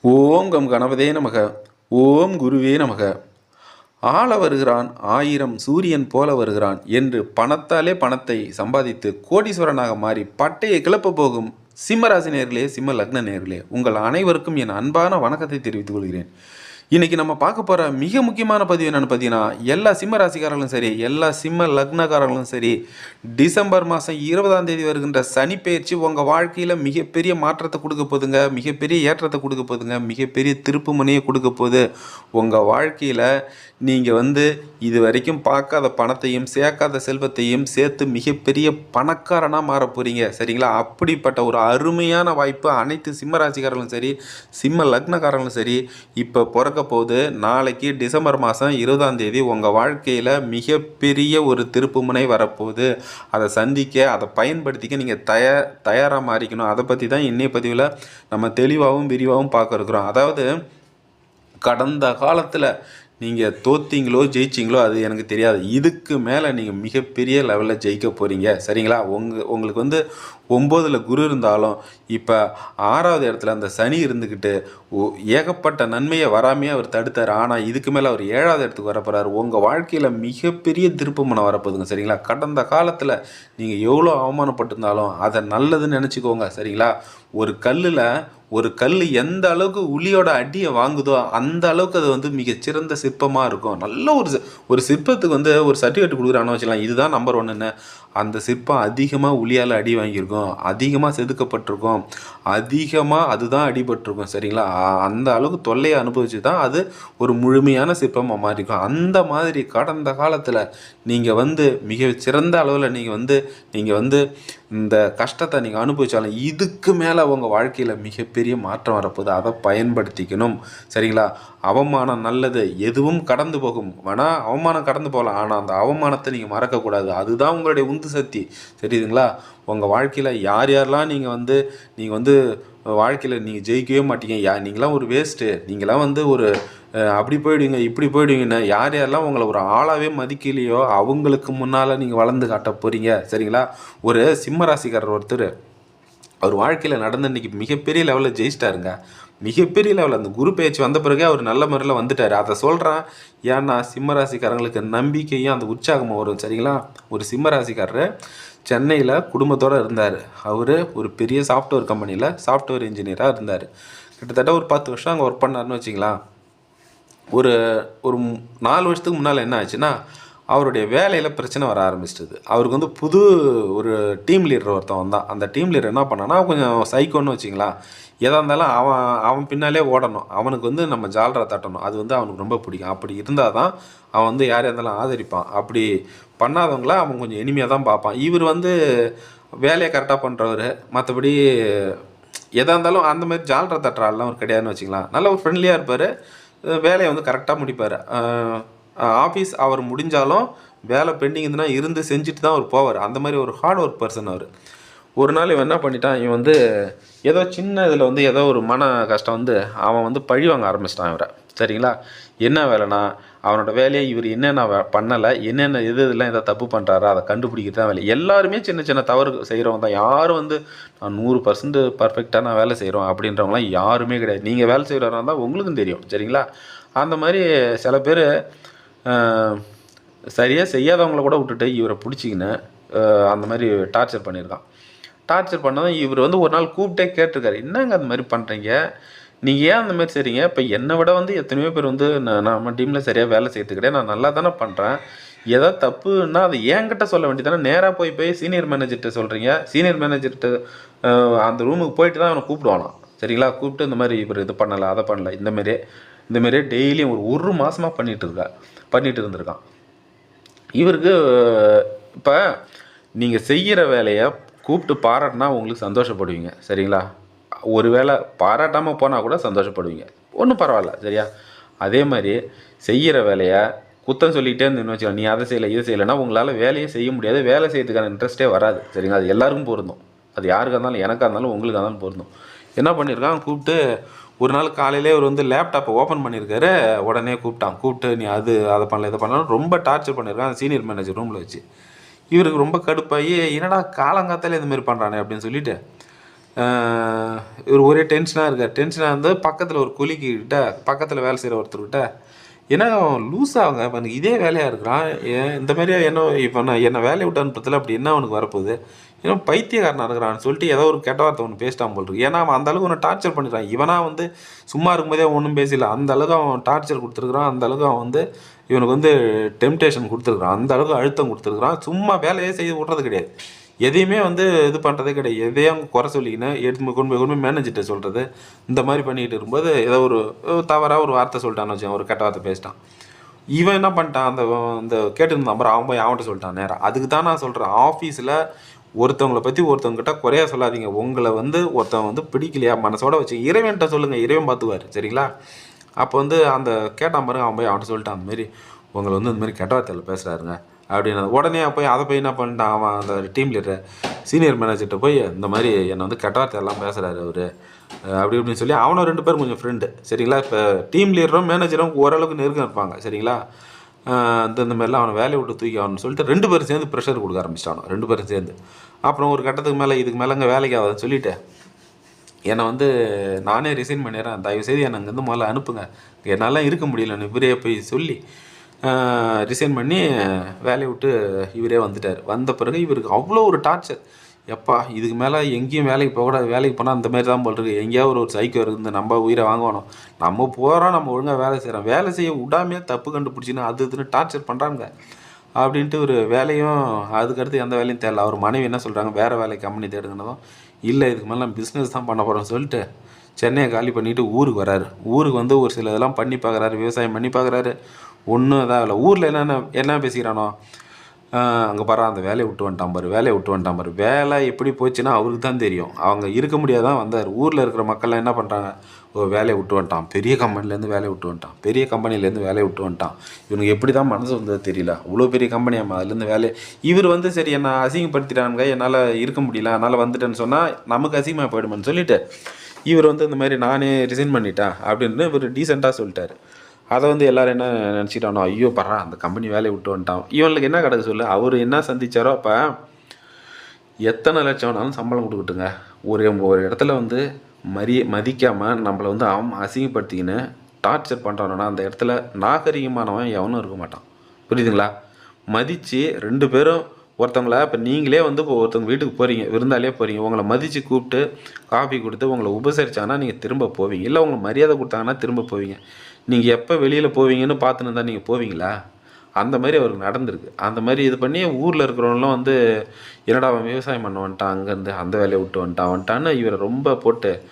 ஓம் come கணபதே நமக. ஓம் குருவே நமக. ஆள வருகிறான் ஆயிரம் சூரியன் போல வருகிறான் என்று பணத்தாலே பணத்தை சம்பாதித்து கோடீஸ்வரனாக மாறி பட்டையை கிளப்ப போகும் சிம்மராசி நேர்களே சிம்ம லக்ன நேர்களே உங்கள் அனைவருக்கும் என் அன்பான வணக்கத்தை தெரிவித்துக் கொள்கிறேன். இன்னைக்கு நம்ம பார்க்க போகிற மிக முக்கியமான பதிவு என்னென்னு பார்த்தீங்கன்னா எல்லா சிம்ம ராசிக்காரர்களும் சரி எல்லா சிம்ம லக்னக்காரர்களும் சரி டிசம்பர் மாதம் இருபதாம் தேதி வருகின்ற சனி பயிற்சி உங்கள் வாழ்க்கையில் மிகப்பெரிய மாற்றத்தை கொடுக்க போதுங்க மிகப்பெரிய ஏற்றத்தை கொடுக்க போதுங்க மிகப்பெரிய திருப்பு முனையை கொடுக்க போகுது. உங்கள் வாழ்க்கையில் நீங்கள் வந்து இது வரைக்கும் பார்க்காத பணத்தையும் சேர்க்காத செல்வத்தையும் சேர்த்து மிகப்பெரிய பணக்காரனாக மாற போகிறீங்க சரிங்களா? அப்படிப்பட்ட ஒரு அருமையான வாய்ப்பு அனைத்து சிம்ம ராசிக்காரர்களும் சரி சிம்ம லக்னக்காரர்களும் சரி இப்போ பிறக்க போகுது நாளைக்கு டிசம்பர் மாதம் இருபதாம் தேதி உங்கள் வாழ்க்கையில் மிகப்பெரிய ஒரு திருப்புமுனை வரப்போகுது. அதை சந்திக்க அதை பயன்படுத்திக்க நீங்கள் தய தயாராக மாறிக்கணும். அதை பற்றி தான் இன்னைய பதிவில் நம்ம தெளிவாகவும் விரிவாகவும் பார்க்க இருக்கிறோம். அதாவது கடந்த காலத்தில் நீங்கள் தோத்தீங்களோ ஜெயிச்சிங்களோ அது எனக்கு தெரியாது. இதுக்கு மேலே நீங்கள் மிகப்பெரிய லெவலில் ஜெயிக்க போகிறீங்க சரிங்களா? உங்கள் உங்களுக்கு வந்து ஒம்போதில் குரு இருந்தாலும் இப்போ ஆறாவது இடத்துல அந்த சனி இருந்துக்கிட்டு ஏகப்பட்ட நன்மையை வராமையே அவர் தடுத்தார். ஆனால் இதுக்கு மேலே அவர் ஏழாவது இடத்துக்கு வரப்போகிறார் உங்கள் வாழ்க்கையில் மிகப்பெரிய திருப்பமனம் வரப்போகுதுங்க. சரிங்களா? கடந்த காலத்தில் நீங்கள் எவ்வளோ அவமானப்பட்டிருந்தாலும் அதை நல்லதுன்னு நினச்சிக்கோங்க. சரிங்களா? ஒரு கல்லில் ஒரு கல் எந்த அளவுக்கு உளியோட அடியை வாங்குதோ அந்த அளவுக்கு அது வந்து மிகச்சிறந்த சிற்பமாக இருக்கும். நல்ல ஒரு ஒரு சிற்பத்துக்கு வந்து ஒரு சர்டிஃபிகேட் கொடுக்குறான்னு வச்சுக்கலாம் இதுதான் நம்பர் ஒன்றுன்னு அந்த சிற்பம் அதிகமாக உளியால் அடி வாங்கியிருக்கும். அதிகமாக செதுக்கப்பட்டிருக்கும். அதிகமாக அதுதான் அடிபட்டிருக்கும் சரிங்களா? அந்த அளவுக்கு தொல்லையை அனுபவிச்சு தான் அது ஒரு முழுமையான சிற்பமாக மாறிக்கும் அந்த மாதிரி கடந்த காலத்தில் நீங்கள் வந்து மிக சிறந்த அளவில் நீங்கள் வந்து நீங்கள் வந்து இந்த கஷ்டத்தை நீங்கள் அனுபவிச்சாலும் இதுக்கு மேலே உங்கள் வாழ்க்கையில் மிகப்பெரிய மாற்றம் வரப்போகுது. அதை பயன்படுத்திக்கணும். சரிங்களா? அவமானம் நல்லது. எதுவும் கடந்து போகும். வேணால் அவமானம் கடந்து போகலாம். ஆனால் அந்த அவமானத்தை நீங்கள் மறக்கக்கூடாது. அதுதான் உங்களுடைய உந்து சக்தி. தெரியுதுங்களா? உங்கள் வாழ்க்கையில் யார் யாரெல்லாம் நீங்கள் வந்து நீங்கள் வந்து வாழ்க்கையில் நீங்கள் ஜெயிக்கவே மாட்டீங்க. யா நீங்களாம் ஒரு வேஸ்ட்டு நீங்களாம் வந்து ஒரு அப்படி போயிடுவீங்க இப்படி போயிடுவீங்கன்னு யார் யாரெல்லாம் உங்களை ஒரு ஆளாகவே மதிக்கலையோ அவங்களுக்கு முன்னால் நீங்கள் வளர்ந்து காட்ட போகிறீங்க சரிங்களா? ஒரு சிம்ம ராசிக்காரர் ஒருத்தர். அவர் வாழ்க்கையில் நடந்த இன்னைக்கு மிகப்பெரிய லெவலில் ஜெயிச்சிட்டாருங்க. மிகப்பெரிய லெவலில் அந்த குரு பேச்சு வந்த பிறகு அவர் நல்ல முறையில் வந்துட்டார். அதை சொல்கிறேன் ஏன்னா சிம்ம ராசிக்காரங்களுக்கு நம்பிக்கையும் அந்த உற்சாகமும் வரும் சரிங்களா? ஒரு சிம்ம ராசிக்காரர் சென்னையில் குடும்பத்தோடு இருந்தார். அவர் ஒரு பெரிய சாஃப்ட்வேர் கம்பெனியில் சாஃப்ட்வேர் இன்ஜினியராக இருந்தார். கிட்டத்தட்ட ஒரு பத்து வருஷம் அங்கே ஒர்க் பண்ணாருன்னு வச்சிங்களா ஒரு ஒரு நாலு வருஷத்துக்கு முன்னால் என்ன ஆச்சுன்னா அவருடைய வேலையில் பிரச்சனை வர ஆரம்பிச்சிட்டது அவருக்கு வந்து புது ஒரு டீம் லீடர் ஒருத்தன் வந்தான். அந்த டீம் லீடர் என்ன பண்ணான்னா கொஞ்சம் சைக்கோன்னு வச்சிங்களா எதாக இருந்தாலும் அவன் அவன் பின்னாலே ஓடணும். அவனுக்கு வந்து நம்ம ஜாலரா தட்டணும். அது வந்து அவனுக்கு ரொம்ப பிடிக்கும். அப்படி இருந்தால் தான் அவன் வந்து யாரையா இருந்தாலும் ஆதரிப்பான். அப்படி பண்ணாதவங்கள அவன் கொஞ்சம் இனிமையாக தான் பார்ப்பான். இவர் வந்து வேலையை கரெக்டாக பண்ணுறவர் மற்றபடி எதாக இருந்தாலும் அந்த மாதிரி ஜாலரா தட்டுற ஆள்லாம் அவர் கிடையாதுன்னு வச்சுக்கலாம் நல்ல ஒரு ஃப்ரெண்ட்லியாக இருப்பார். வேலையை வந்து கரெக்டாக முடிப்பார். ஆஃபீஸ் அவர் முடிஞ்சாலும் வேலை பெண்டிங் இருந்துன்னா இருந்து செஞ்சுட்டு தான் அவர் போவார். அந்த மாதிரி ஒரு ஹார்ட் ஒர்க் பர்சன் அவர். ஒரு நாள் இவன் என்ன பண்ணிட்டான்? இவன் வந்து ஏதோ சின்ன இதில் வந்து ஏதோ ஒரு மன கஷ்டம் வந்து அவன் வந்து பழி வாங்க ஆரம்பிச்சிட்டான் இவரை. சரிங்களா? என்ன வேலைனா அவனோட வேலையை இவர் என்னென்ன வே- பண்ணலை என்னென்ன எது இதெல்லாம் எதாவது தப்பு பண்ணுறாரோ அதை கண்டுபிடிக்கிறது தான் வேலை. எல்லாருமே சின்ன சின்ன தவறு செய்கிறவங்க தான். யாரும் வந்து நான் நூறு பர்சன்ட் பர்ஃபெக்டாக நான் வேலை செய்கிறோம் அப்படின்றவங்களாம் யாருமே கிடையாது. நீங்கள் வேலை செய்கிறாரா இருந்தால் உங்களுக்கும் தெரியும். சரிங்களா? அந்த மாதிரி சில பேர் சரியாக செய்யாதவங்கள கூட விட்டுட்டு இவரை பிடிச்சிக்கின்னு அந்த மாதிரி டார்ச்சர் பண்ணியிருக்கான். டார்ச்சர் பண்ணதும் இவர் வந்து ஒரு நாள் கூப்பிட்டே கேட்டிருக்காரு என்னங்க அந்த மாதிரி பண்ணுறீங்க நீங்கள் ஏன் அந்த மாதிரி செய்றீங்க? இப்போ என்னை விட வந்து எத்தனையோ பேர் வந்து நான் நம்ம டீமில் சரியாக வேலை செய்யறது கிடையாது நான் நல்லா தானே பண்ணுறேன் ஏதாவது தப்புன்னா அது என்கிட்ட சொல்ல வேண்டியதானே நேராக போய் போய் சீனியர் மேனேஜர்கிட்ட சொல்கிறீங்க சீனியர் மேனேஜர்கிட்ட அந்த ரூமுக்கு போயிட்டு தான் அவனை கூப்பிடுவானான் சரிங்களா? கூப்பிட்டு இந்த மாதிரி இவர் இது பண்ணலை அதை பண்ணலை இந்த இந்தமாரியே இந்த டெய்லியும் ஒரு ஒரு மாதமாக பண்ணிகிட்டு இருக்கா பண்ணிட்டு இருந்திருக்கான். இவருக்கு இப்போ நீங்கள் செய்கிற வேலையை கூப்பிட்டு பாராட்டினா உங்களுக்கு சந்தோஷப்படுவீங்க. சரிங்களா? ஒரு வேளை பாராட்டாமல் போனால் கூட சந்தோஷப்படுவீங்க. ஒன்றும் பரவாயில்ல. சரியா? அதே மாதிரி செய்கிற வேலையை குத்தம் சொல்லிகிட்டே இருந்தேன்னு வச்சுக்கலாம் நீ அதை செய்யலை இதை செய்யலைன்னா உங்களால் வேலையே செய்ய முடியாது. வேலை செய்யறதுக்கான இன்ட்ரெஸ்ட்டே வராது. சரிங்களா? அது எல்லாருக்கும் பொருந்தும். அது யாருக்காக இருந்தாலும் எனக்காக இருந்தாலும் உங்களுக்காக இருந்தாலும் பொருந்தும். என்ன பண்ணியிருக்கான் கூப்பிட்டு ஒரு நாள் காலையிலே அவர் வந்து லேப்டாப்பை ஓப்பன் பண்ணியிருக்காரு. உடனே கூப்பிட்டான். கூப்பிட்டு நீ அது அதை பண்ணல இதை பண்ணலாம் ரொம்ப டார்ச்சர் பண்ணியிருக்கான். சீனியர் மேனேஜர் ரூமில் வச்சு. இவருக்கு ரொம்ப கடுப்பாகி என்னடா காலங்காத்தாலே இந்த மாதிரி பண்ணுறானே அப்படின்னு சொல்லிட்டு இவர் ஒரே டென்ஷனாக இருக்கார். டென்ஷனாக இருந்து பக்கத்தில் ஒரு கொலிக்கிட்ட பக்கத்தில் வேலை செய்கிற ஒருத்தர்கிட்ட ஏன்னா லூஸ் ஆகுங்க இப்போ இதே வேலையாக இருக்கிறான்? ஏன் இந்த மாதிரியே என்ன இப்போ நான் என்னை வேலையை விட்டு அனுப்புறதுல அப்படி என்ன அவனுக்கு வரப்போகுது? இன்னும் பைத்தியக்காரனாக இருக்கிறான்னு சொல்லிட்டு ஏதோ ஒரு கெட்ட வார்த்தை ஒன்று பேசிட்டான் போல் இருக்கு. ஏன்னா அவன் அந்த அளவுக்கு ஒன்று டார்ச்சர் பண்ணிடுறான். இவனா வந்து சும்மா இருக்கும்போதே ஒன்றும் பேசல. அந்த அளவுக்கு அவன் டார்ச்சர் கொடுத்துருக்குறான். அந்த அளவுக்கு அவன் வந்து இவனுக்கு வந்து டெம்டேஷன் கொடுத்துருக்குறான். அந்த அளவுக்கு அழுத்தம் கொடுத்துருக்குறான். சும்மா வேலையே செய்து விட்றது கிடையாது. எதையுமே வந்து இது பண்ணுறதே கிடையாது. எதையும் குறை சொல்லிக்கின்னு எடுத்து கொண்டு போய் கொண்டு போய் மேனேஜர்கிட்ட சொல்கிறது இந்த மாதிரி பண்ணிக்கிட்டு இருக்கும்போது ஏதோ ஒரு தவறாக ஒரு வார்த்தை சொல்லிட்டான்னு வச்சேன் ஒரு கெட்ட வார்த்தை பேசிட்டான். இவன் என்ன பண்ணிட்டான்? அந்த இந்த கேட்டுருந்தான் நம்பர் அவன் போய் அவன்கிட்ட சொல்லிட்டான் நேரம் அதுக்கு தான் நான் சொல்கிறேன் ஆஃபீஸில் ஒருத்தவங்களை பற்றி ஒருத்தவங்ககிட்ட குறையா சொல்லாதீங்க. உங்களை வந்து ஒருத்தவங்க வந்து பிடிக்கலையா? மனசோட வச்சு இறைவன்கிட்ட சொல்லுங்கள் இறைவன் பார்த்துவார் சரிங்களா? அப்போ வந்து அந்த கேட்டான் பாருங்க அவன் போய் அவன்கிட்ட சொல்லிட்டான் அந்தமாரி உங்களை வந்து இந்தமாரி கெட்ட வார்த்தையில் பேசுகிறாருங்க அப்படின்னு உடனே போய் அதை போய் என்ன பண்ணிட்டான் அவன் அந்த டீம் லீடர் சீனியர் மேனேஜர்கிட்ட போய் இந்த மாதிரி என்னை வந்து கெட்ட வார்த்தையெல்லாம் பேசுகிறாரு அவர். அப்படி இப்படின்னு சொல்லி அவனும் ரெண்டு பேரும் கொஞ்சம் ஃப்ரெண்டு சரிங்களா? இப்போ டீம் லீடரும் மேனேஜரும் ஓரளவுக்கு நெருக்கம் இருப்பாங்க. சரிங்களா? இந்த இந்த மாதிரிலாம் அவனை வேலையை விட்டு தூக்கி ஆகணும்னு சொல்லிட்டு ரெண்டு பேரும் சேர்ந்து ப்ரெஷர் கொடுக்க ஆரம்பிச்சிட்டானோ ரெண்டு பேரும் சேர்ந்து. அப்புறம் ஒரு கட்டத்துக்கு மேலே இதுக்கு மேலே இங்கே வேலைக்கு ஆகாதுன்னு சொல்லிவிட்டு என்னை வந்து நானே ரிசைன் பண்ணிடுறேன். தயவுசெய்து என்னை அங்கேருந்து முதல்ல அனுப்புங்க. என்னால் இருக்க முடியலன்னு இவரே போய் சொல்லி ரிசைன் பண்ணி வேலையை விட்டு இவரே வந்துட்டார். வந்த பிறகு இவருக்கு அவ்வளோ ஒரு டார்ச்சர் எப்பா இதுக்கு மேலே எங்கேயும் வேலைக்கு போகக்கூடாது. வேலைக்கு போனால் அந்த மாதிரி தான் போல் எங்கேயாவது ஒரு சைக்கோ இருக்குது நம்ம உயிரை வாங்கணும். நம்ம போகிறோம் நம்ம ஒழுங்காக வேலை செய்கிறோம் வேலை செய்ய விடாமையே தப்பு கண்டுபிடிச்சின்னா அது இதுன்னு டார்ச்சர் பண்ணுறாங்க அப்படின்ட்டு ஒரு வேலையும் அதுக்கடுத்து எந்த வேலையும் தேடல. அவர் மனைவி என்ன சொல்கிறாங்க வேறு வேலை கம்பெனி தேடுங்கன்னதும் இல்லை இதுக்கு மேலே நான் பிஸ்னஸ் தான் பண்ண போகிறோம்னு சொல்லிட்டு சென்னையை காலி பண்ணிவிட்டு ஊருக்கு வராரு. ஊருக்கு வந்து ஒரு சில இதெல்லாம் பண்ணி பார்க்குறாரு விவசாயம் பண்ணி பார்க்குறாரு ஒன்றும் இதாக இல்லை. ஊரில் என்னென்ன என்ன பேசிக்கிறானோ அங்கே பாரு அந்த வேலையை விட்டு வந்துட்டான் பாரு வேலையை விட்டு வந்துட்டான் பாரு. வேலை எப்படி போச்சுன்னா அவருக்கு தான் தெரியும். அவங்க இருக்க முடியாதான் வந்தார். ஊரில் இருக்கிற மக்கள்லாம் என்ன பண்ணுறாங்க ஓ வேலையை விட்டு வந்துட்டான். பெரிய கம்பெனிலேருந்து வேலையை விட்டு வந்துட்டான். பெரிய கம்பெனிலேருந்து வேலையை விட்டு வந்துட்டான். இவனுக்கு எப்படி தான் மனசு வந்தது தெரியல. அவ்வளோ பெரிய கம்பெனியாம்மா அதுலேருந்து வேலையை இவர் வந்து சரி என்னை அசிங்கப்படுத்திட்டானுங்க. என்னால் இருக்க முடியல. அதனால் வந்துட்டேன்னு சொன்னால் நமக்கு அசிங்கமாக போயிடுமேன்னு சொல்லிட்டு இவர் வந்து இந்த மாதிரி நானே ரிசைன் பண்ணிட்டேன் அப்படின்னு இவர் டீசெண்டாக சொல்லிட்டார். அதை வந்து எல்லோரும் என்ன நினச்சிட்டானோ ஐயோ பரா அந்த கம்பெனி வேலையை விட்டு வந்துட்டான். இவனுக்கு என்ன கிடக்கு சொல்லு? அவர் என்ன சந்திச்சாரோ அப்போ எத்தனை லட்சம் வேணாலும் சம்பளம் கொடுக்கட்டுங்க. ஒரு ஒரு இடத்துல வந்து மரிய மதிக்காமல் நம்மளை வந்து அவன் அசிங்கப்படுத்திக்கின்னு டார்ச்சர் பண்ணுறானா அந்த இடத்துல நாகரிகமானவன் எவனும் இருக்க மாட்டான். புரியுதுங்களா? மதித்து ரெண்டு பேரும் ஒருத்தவங்கள இப்போ நீங்களே வந்து இப்போ ஒருத்தவங்க வீட்டுக்கு போகிறீங்க விருந்தாலே போகிறீங்க உங்களை மதித்து கூப்பிட்டு காஃபி கொடுத்து உங்களை உபசரிச்சாங்கன்னா நீங்கள் திரும்ப போவீங்க. இல்லை உங்களுக்கு மரியாதை கொடுத்தாங்கன்னா திரும்ப போவீங்க. நீங்கள் எப்போ வெளியில் போவீங்கன்னு பார்த்துன்னு இருந்தால் நீங்கள் போவீங்களா? அந்த மாதிரி அவருக்கு நடந்திருக்கு. அந்த மாதிரி இது பண்ணி ஊரில் இருக்கிறவங்களாம் வந்து என்னடா அவன் விவசாயம் பண்ண வந்துட்டான் அங்கேருந்து அந்த வேலையை விட்டு வந்துட்டான் வந்துட்டான்னு இவரை ரொம்ப போட்டு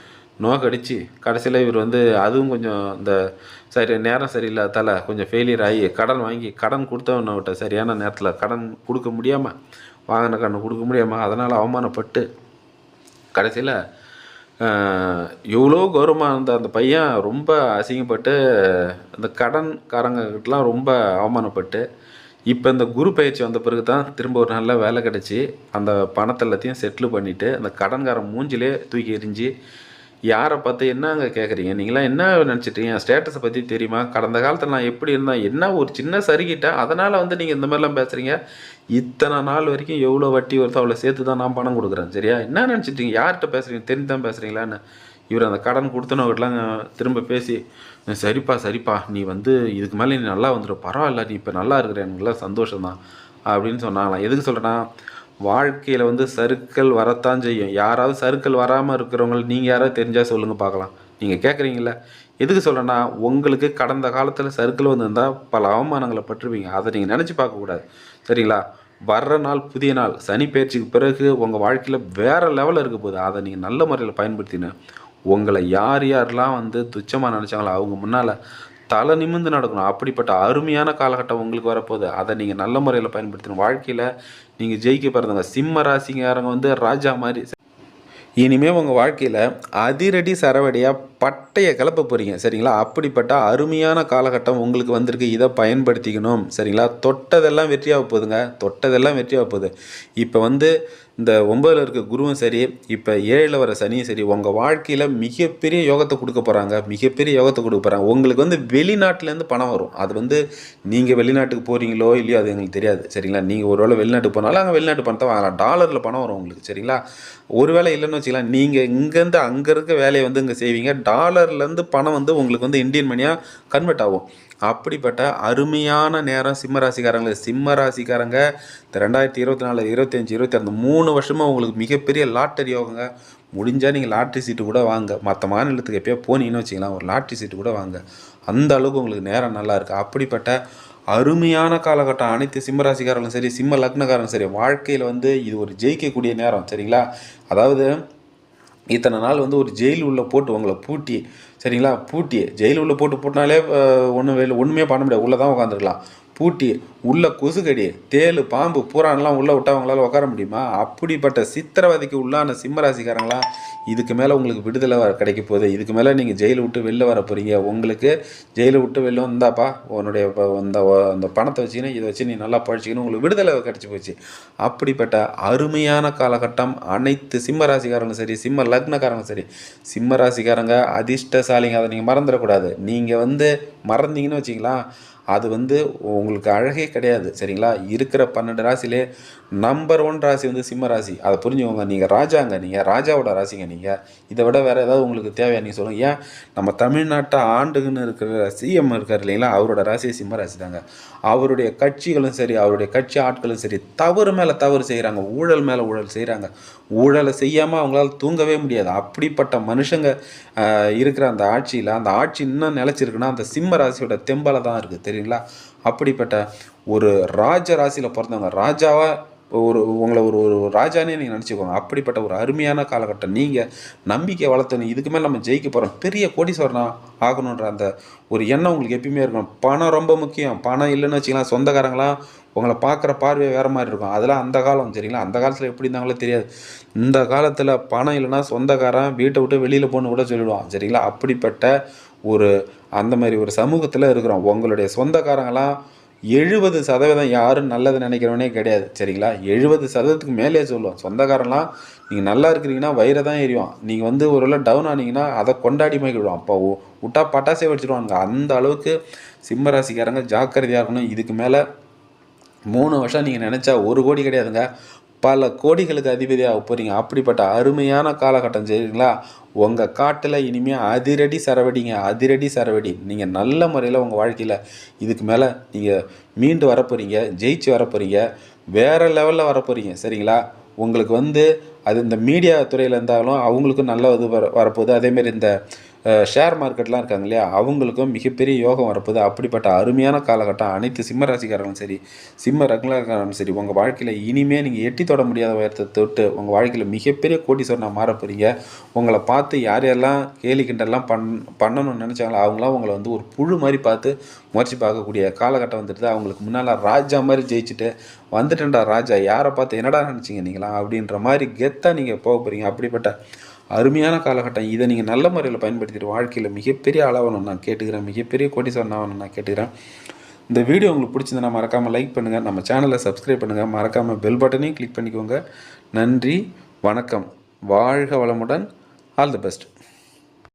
நோக்கடிச்சு கடைசியில் இவர் வந்து அதுவும் கொஞ்சம் இந்த சரி நேரம் சரியில்லாதால கொஞ்சம் ஃபெயிலியர் ஆகி கடன் வாங்கி கடன் கொடுத்தவன்கிட்ட சரியான நேரத்தில் கடன் கொடுக்க முடியாமல் வாங்கின கடன் கொடுக்க முடியாமல் அதனால் அவமானப்பட்டு கடைசியில் எவ்வளோ கௌரவமாக இருந்த அந்த பையன் ரொம்ப அசிங்கப்பட்டு அந்த கடன்காரங்கக்கிட்டலாம் ரொம்ப அவமானப்பட்டு இப்போ இந்த குரு பயிற்சி வந்த பிறகு தான் திரும்ப ஒரு நல்ல வேலை கிடச்சி அந்த பணத்தை எல்லாத்தையும் செட்டில் பண்ணிவிட்டு அந்த கடன்காரன் மூஞ்சிலே தூக்கி எறிஞ்சு யாரை பார்த்து என்னங்க கேட்குறீங்க நீங்களாம் என்ன நினச்சிட்டீங்க? என் ஸ்டேட்டஸை பற்றி தெரியுமா? கடந்த காலத்தில் நான் எப்படி இருந்தேன்? என்ன ஒரு சின்ன சருகிட்டேன் அதனால் வந்து நீங்கள் இந்த மாதிரிலாம் பேசுகிறீங்க இத்தனை நாள் வரைக்கும் எவ்வளோ வட்டி வருதோ அவ்வளோ சேர்த்து தான் நான் பணம் கொடுக்குறேன் சரியா? என்ன நினச்சிட்டீங்க? யார்கிட்ட பேசுகிறீங்க தெரிஞ்சு தான் பேசுகிறீங்களான்னு இவர் அந்த கடன் கொடுத்தனவர்கிட்டலாம் திரும்ப பேசி சரிப்பா சரிப்பா நீ வந்து இதுக்கு மேலே நீ நல்லா வந்துடும் பரவாயில்ல நீ இப்போ நல்லா இருக்கிற எனக்குலாம் சந்தோஷம்தான் அப்படின்னு சொன்னாங்களாம். எதுக்கு சொல்கிறேன்னா வாழ்க்கையில் வந்து சறுக்கல் வரத்தான் செய்யும். யாராவது சறுக்கல் வராமல் இருக்கிறவங்க நீங்கள் யாராவது தெரிஞ்சால் சொல்லுங்கள் பார்க்கலாம். நீங்கள் கேட்குறீங்கள எதுக்கு சொல்கிறேன்னா உங்களுக்கு கடந்த காலத்தில் சறுக்கல் வந்திருந்தால் பல அவமானங்களை பட்டிருப்பீங்க அதை நீங்கள் நினச்சி பார்க்கக்கூடாது சரிங்களா? வர்ற நாள் புதிய நாள் சனி பயிற்சிக்கு பிறகு உங்கள் வாழ்க்கையில் வேறு லெவலில் இருக்க போகுது. அதை நீங்கள் நல்ல முறையில் பயன்படுத்தின உங்களை யார் யாரெல்லாம் வந்து துச்சமாக நினச்சாங்களோ அவங்க முன்னால் தலை நிமிந்து நடக்கணும். அப்படிப்பட்ட அருமையான காலகட்டம் உங்களுக்கு வரப்போகுது. அதை நீங்கள் நல்ல முறையில் பயன்படுத்தணும். வாழ்க்கையில் நீங்கள் ஜெயிக்க பிறந்தவங்க சிம்ம ராசிக்காரங்க வந்து ராஜா மாதிரி. இனிமேல் உங்கள் வாழ்க்கையில் அதிரடி சரவடியாக பட்டையை கிளப்ப போகிறீங்க சரிங்களா? அப்படிப்பட்ட அருமையான காலகட்டம் உங்களுக்கு வந்திருக்கு. இதை பயன்படுத்திக்கணும் சரிங்களா? தொட்டதெல்லாம் வெற்றியாக போகுதுங்க. தொட்டதெல்லாம் வெற்றியாக போகுது. இப்போ வந்து இந்த ஒன்பதில் இருக்க குருவும் சரி இப்போ ஏழில் வர சனியும் சரி உங்கள் வாழ்க்கையில் மிகப்பெரிய யோகத்தை கொடுக்க போகிறாங்க மிகப்பெரிய யோகத்தை கொடுக்க போகிறாங்க உங்களுக்கு வந்து வெளிநாட்டிலேருந்து பணம் வரும். அது வந்து நீங்கள் வெளிநாட்டுக்கு போகிறீங்களோ இல்லையோ அது எங்களுக்கு தெரியாது சரிங்களா? நீங்கள் ஒரு வேளை வெளிநாட்டுக்கு போனாலும் அங்கே வெளிநாட்டு பணத்தை வாங்கலாம். டாலரில் பணம் வரும் உங்களுக்கு சரிங்களா? ஒரு வேளை இல்லைன்னு வச்சுக்கலாம். நீங்கள் இங்கேருந்து அங்கே இருக்க வேலையை வந்து இங்கே செய்வீங்க. டாலர்லேருந்து பணம் வந்து உங்களுக்கு வந்து இந்தியன் மணியாக கன்வெர்ட் ஆகும். அப்படிப்பட்ட அருமையான நேரம் சிம்ம ராசிக்காரங்களுக்கு சிம்ம ராசிக்காரங்க இந்த ரெண்டாயிரத்தி இருபத்தி நாலு இருபத்தஞ்சி இருபத்தி அந்த மூணு வருஷமாக உங்களுக்கு மிகப்பெரிய லாட்டரி யோகங்க. முடிஞ்சால் நீங்கள் லாட்ரி சீட்டு கூட வாங்க. மற்ற மாநிலத்துக்கு எப்பயோ போனீங்கன்னு வச்சிக்கலாம் ஒரு லாட்ரி சீட்டு கூட வாங்க. அந்த அளவுக்கு உங்களுக்கு நேரம் நல்லா இருக்குது அப்படிப்பட்ட அருமையான காலகட்டம். அனைத்து சிம்ம ராசிக்காரங்களும் சரி சிம்ம லக்னக்காரங்களும் சரி வாழ்க்கையில் வந்து இது ஒரு ஜெயிக்கக்கூடிய நேரம். சரிங்களா? அதாவது இத்தனை நாள் வந்து ஒரு ஜெயில் உள்ளே போட்டு உங்களை பூட்டி சரிங்களா? பூட்டி ஜெயில் உள்ளே போட்டு போட்டினாலே ஒன்றும் வேலை ஒன்றுமே பண்ண முடியாது. உள்ளே தான் உட்காந்துருக்கலாம் பூட்டி உள்ள கொசுக்கடி தேல் பாம்பு பூரான்லாம் உள்ளே விட்டா அவங்களால உட்கார முடியுமா? அப்படிப்பட்ட சித்திரவதைக்கு உள்ளான சிம்மராசிக்காரங்களாம் இதுக்கு மேலே உங்களுக்கு விடுதலை வர கிடைக்க போகுது. இதுக்கு மேலே நீங்கள் ஜெயிலை விட்டு வெளில வர போகிறீங்க உங்களுக்கு ஜெயிலை விட்டு வெளில வந்தாப்பா உன்னுடைய அந்த அந்த பணத்தை வச்சுக்கின்னு இதை வச்சு நீ நல்லா பழிச்சிக்கணும் உங்களுக்கு விடுதலை கிடச்சி போச்சு. அப்படிப்பட்ட அருமையான காலகட்டம் அனைத்து சிம்ம ராசிக்காரங்களும் சரி சிம்ம லக்னக்காரங்களும் சரி. சிம்ம ராசிக்காரங்க அதிர்ஷ்டசாலிங்க அதை நீங்கள் மறந்துடக்கூடாது. நீங்கள் வந்து மறந்தீங்கன்னு வச்சிங்களா அது வந்து உங்களுக்கு அழகே கிடையாது சரிங்களா? இருக்கிற பன்னெண்டு ராசியிலே நம்பர் ஒன் ராசி வந்து சிம்ம ராசி. அதை புரிஞ்சுக்கோங்க. நீங்கள் ராஜாங்க நீங்கள் ராஜாவோட ராசிங்க நீங்கள் இதை விட வேறு ஏதாவது உங்களுக்கு தேவையா? நீங்கள் சொல்லுங்கள் ஏன்? நம்ம தமிழ்நாட்டை ஆண்டுக்குன்னு இருக்கிற சிஎம் இருக்கார் இல்லைங்களா? அவரோட ராசியை சிம்ம ராசி தாங்க. அவருடைய கட்சிகளும் சரி அவருடைய கட்சி ஆட்களும் சரி தவறு மேலே தவறு செய்கிறாங்க ஊழல் மேலே ஊழல் செய்கிறாங்க ஊழலை செய்யாமல் அவங்களால தூங்கவே முடியாது. அப்படிப்பட்ட மனுஷங்க இருக்கிற அந்த ஆட்சியில் அந்த ஆட்சி இன்னும் நிலச்சிருக்குன்னா அந்த சிம்ம ராசியோட தெம்பலை தான் இருக்குது சரிங்களா? அப்படிப்பட்ட ஒரு ராஜ ராசியில் பிறந்தவங்க ராஜாவாக ஒரு உங்களை ஒரு ஒரு ராஜானே நீங்கள் நினச்சிக்கோங்க. அப்படிப்பட்ட ஒரு அருமையான காலகட்டம். நீங்கள் நம்பிக்கை வளர்த்தணும். இதுக்கு மேலே நம்ம ஜெயிக்க போகிறோம் பெரிய கோடீஸ்வரனாக ஆகணுன்ற அந்த ஒரு எண்ணம் உங்களுக்கு எப்பயுமே இருக்கணும். பணம் ரொம்ப முக்கியம். பணம் இல்லைன்னு வச்சிக்கலாம் சொந்தக்காரங்களாம் உங்களை பார்க்குற பார்வை வேறு மாதிரி இருக்கும். அதெல்லாம் அந்த காலம் சரிங்களா? அந்த காலத்தில் எப்படி இருந்தாங்களோ தெரியாது. இந்த காலத்தில் பணம் இல்லைன்னா சொந்தக்காரன் வீட்டை விட்டு வெளியில் போகணும் கூட சொல்லிடுவான் சரிங்களா? அப்படிப்பட்ட ஒரு அந்த மாதிரி ஒரு சமூகத்தில் இருக்கிறோம். உங்களுடைய சொந்தக்காரங்களாம் எழுபது சதவீதம் யாரும் நல்லது நினைக்கிறவனே கிடையாது. சரிங்களா? எழுபது சதவீதத்துக்கு மேலே சொல்லுவோம். சொந்தக்காரன்லாம் நீங்கள் நல்லா இருக்கிறீங்கன்னா வயிறை தான் எரியும். நீங்கள் வந்து ஒரு வேளை டவுன் ஆனீங்கன்னா அதை கொண்டாடி மகிழ்வோம். அப்போ விட்டா பட்டாசே வச்சுருவாங்க அந்த அளவுக்கு சிம்ம ராசிக்காரங்க ஜாக்கிரதையாக இருக்கணும். இதுக்கு மேலே மூணு வருஷம் நீங்கள் நினச்சா ஒரு கோடி கிடையாதுங்க. பல கோடிகளுக்கு அதிபதியாக போகிறீங்க அப்படிப்பட்ட அருமையான காலகட்டம் சரிங்களா? உங்கள் காட்டில் இனிமேல் அதிரடி சரவடிங்க அதிரடி சரவடி. நீங்கள் நல்ல முறையில் உங்கள் வாழ்க்கையில் இதுக்கு மேலே நீங்கள் மீண்டு வரப்போகிறீங்க ஜெயிச்சு வரப்போகிறீங்க வேறு லெவலில் வரப்போகிறீங்க சரிங்களா? உங்களுக்கு வந்து அது இந்த மீடியா துறையில் இருந்தாலும் அவங்களுக்கும் நல்ல இது வர வரப்போகுது. அதேமாரி இந்த ஷேர் மார்க்கெட்லாம் இருக்காங்க இல்லையா? அவங்களுக்கும் மிகப்பெரிய யோகம் வரப்போது அப்படிப்பட்ட அருமையான காலகட்டம். அனைத்து சிம்ம ராசிக்காரங்களும் சரி சிம்ம ரக்னக்காரங்களும் சரி உங்கள் வாழ்க்கையில் இனிமேல் நீங்கள் எட்டி தொட முடியாத உயரத்தை தொட்டு உங்கள் வாழ்க்கையில் மிகப்பெரிய கோடீஸ்வரனா மாற போகிறீங்க உங்களை பார்த்து யார் யாரெல்லாம் கேலி பண் பண்ணணும்னு நினச்சாங்களோ அவங்களாம் உங்களை வந்து ஒரு புழு மாதிரி பார்த்து முயற்சி பார்க்கக்கூடிய காலகட்டம் வந்துட்டு அவங்களுக்கு முன்னால் ராஜா மாதிரி ஜெயிச்சுட்டு வந்துட்டேன்டா ராஜா யாரை பார்த்து என்னடா நினச்சிங்க நீங்களா அப்படின்ற மாதிரி கெத்தாக நீங்கள் போக போகிறீங்க அப்படிப்பட்ட அருமையான காலகட்டம். இதை நீங்கள் நல்ல முறையில் பயன்படுத்திட்டு வாழ்க்கையில் மிகப்பெரிய அளவணும் நான் கேட்டுக்கிறேன். மிகப்பெரிய கோடீஸ்வரன் ஆகணும் நான் கேட்டுக்கிறேன். இந்த வீடியோ உங்களுக்கு பிடிச்சிருந்தா மறக்காமல் லைக் பண்ணுங்கள் நம்ம சேனலை சப்ஸ்கிரைப் பண்ணுங்கள் மறக்காமல் பெல் பட்டனையும் கிளிக் பண்ணிக்கோங்க. நன்றி வணக்கம். வாழ்க வளமுடன். All the best